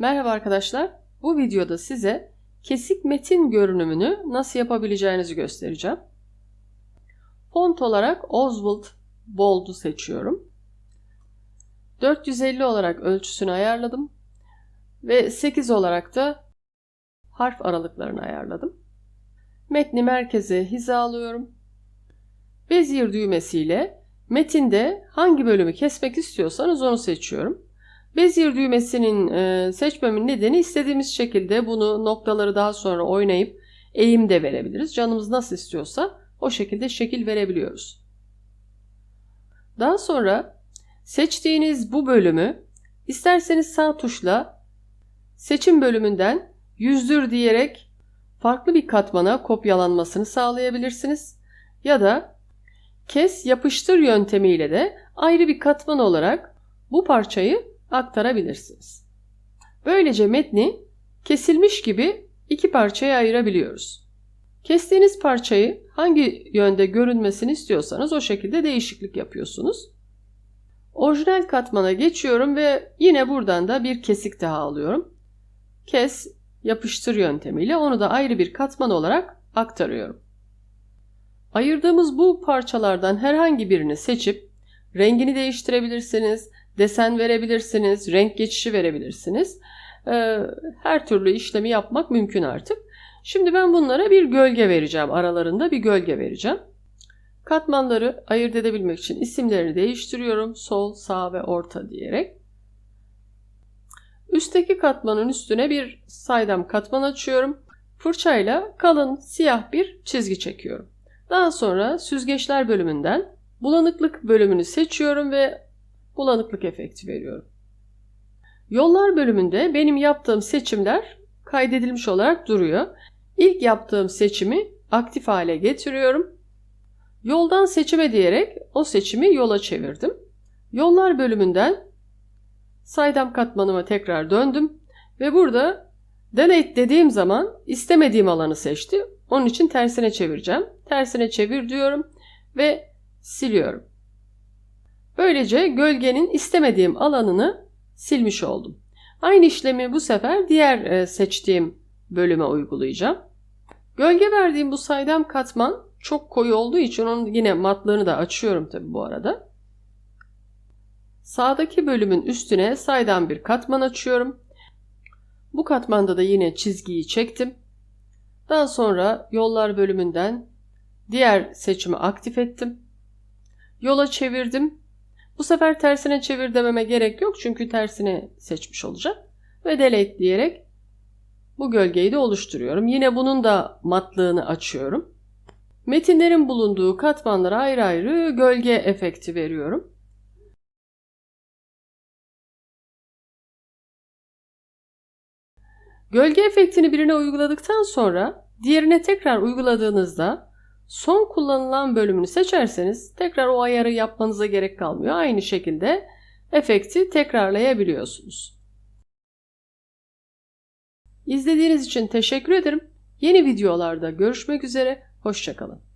Merhaba arkadaşlar. Bu videoda size kesik metin görünümünü nasıl yapabileceğinizi göstereceğim. Font olarak Oswald Bold'u seçiyorum. 450 olarak ölçüsünü ayarladım. Ve 8 olarak da harf aralıklarını ayarladım. Metni merkeze hizalıyorum. Bezier düğmesiyle metinde hangi bölümü kesmek istiyorsanız onu seçiyorum. Bezier düğmesinin e, seçmemin nedeni istediğimiz şekilde bunu noktaları daha sonra oynayıp eğim de verebiliriz. Canımız nasıl istiyorsa o şekilde şekil verebiliyoruz. Daha sonra seçtiğiniz bu bölümü isterseniz sağ tuşla seçim bölümünden yüzdür diyerek farklı bir katmana kopyalanmasını sağlayabilirsiniz. Ya da kes yapıştır yöntemiyle de ayrı bir katman olarak bu parçayı aktarabilirsiniz. Böylece metni kesilmiş gibi iki parçaya ayırabiliyoruz. Kestiğiniz parçayı hangi yönde görünmesini istiyorsanız o şekilde değişiklik yapıyorsunuz. Orijinal katmana geçiyorum ve yine buradan da bir kesik daha alıyorum. Kes, yapıştır yöntemiyle onu da ayrı bir katman olarak aktarıyorum. Ayırdığımız bu parçalardan herhangi birini seçip rengini değiştirebilirsiniz, desen verebilirsiniz, renk geçişi verebilirsiniz. Ee, her türlü işlemi yapmak mümkün artık. Şimdi ben bunlara bir gölge vereceğim. Aralarında bir gölge vereceğim. Katmanları ayırt edebilmek için isimlerini değiştiriyorum. Sol, sağ ve orta diyerek. Üstteki katmanın üstüne bir saydam katman açıyorum. Fırçayla kalın siyah bir çizgi çekiyorum. Daha sonra süzgeçler bölümünden bulanıklık bölümünü seçiyorum ve bulanıklık efekti veriyorum. Yollar bölümünde benim yaptığım seçimler kaydedilmiş olarak duruyor. İlk yaptığım seçimi aktif hale getiriyorum. Yoldan seçime diyerek o seçimi yola çevirdim. Yollar bölümünden saydam katmanıma tekrar döndüm ve burada delete dediğim zaman istemediğim alanı seçti. Onun için tersine çevireceğim. Tersine çevir diyorum ve siliyorum. Böylece gölgenin istemediğim alanını silmiş oldum. Aynı işlemi bu sefer diğer e, seçtiğim bölüme uygulayacağım. Gölge verdiğim bu saydam katman çok koyu olduğu için onun yine matlığını da açıyorum tabi bu arada. Sağdaki bölümün üstüne saydam bir katman açıyorum. Bu katmanda da yine çizgiyi çektim. Daha sonra yollar bölümünden diğer seçimi aktif ettim. Yola çevirdim bu sefer tersine çevir dememe gerek yok çünkü tersine seçmiş olacak. Ve delete diyerek bu gölgeyi de oluşturuyorum. Yine bunun da matlığını açıyorum. Metinlerin bulunduğu katmanlara ayrı ayrı gölge efekti veriyorum. Gölge efektini birine uyguladıktan sonra diğerine tekrar uyguladığınızda son kullanılan bölümünü seçerseniz tekrar o ayarı yapmanıza gerek kalmıyor. Aynı şekilde efekti tekrarlayabiliyorsunuz. İzlediğiniz için teşekkür ederim. Yeni videolarda görüşmek üzere. Hoşçakalın.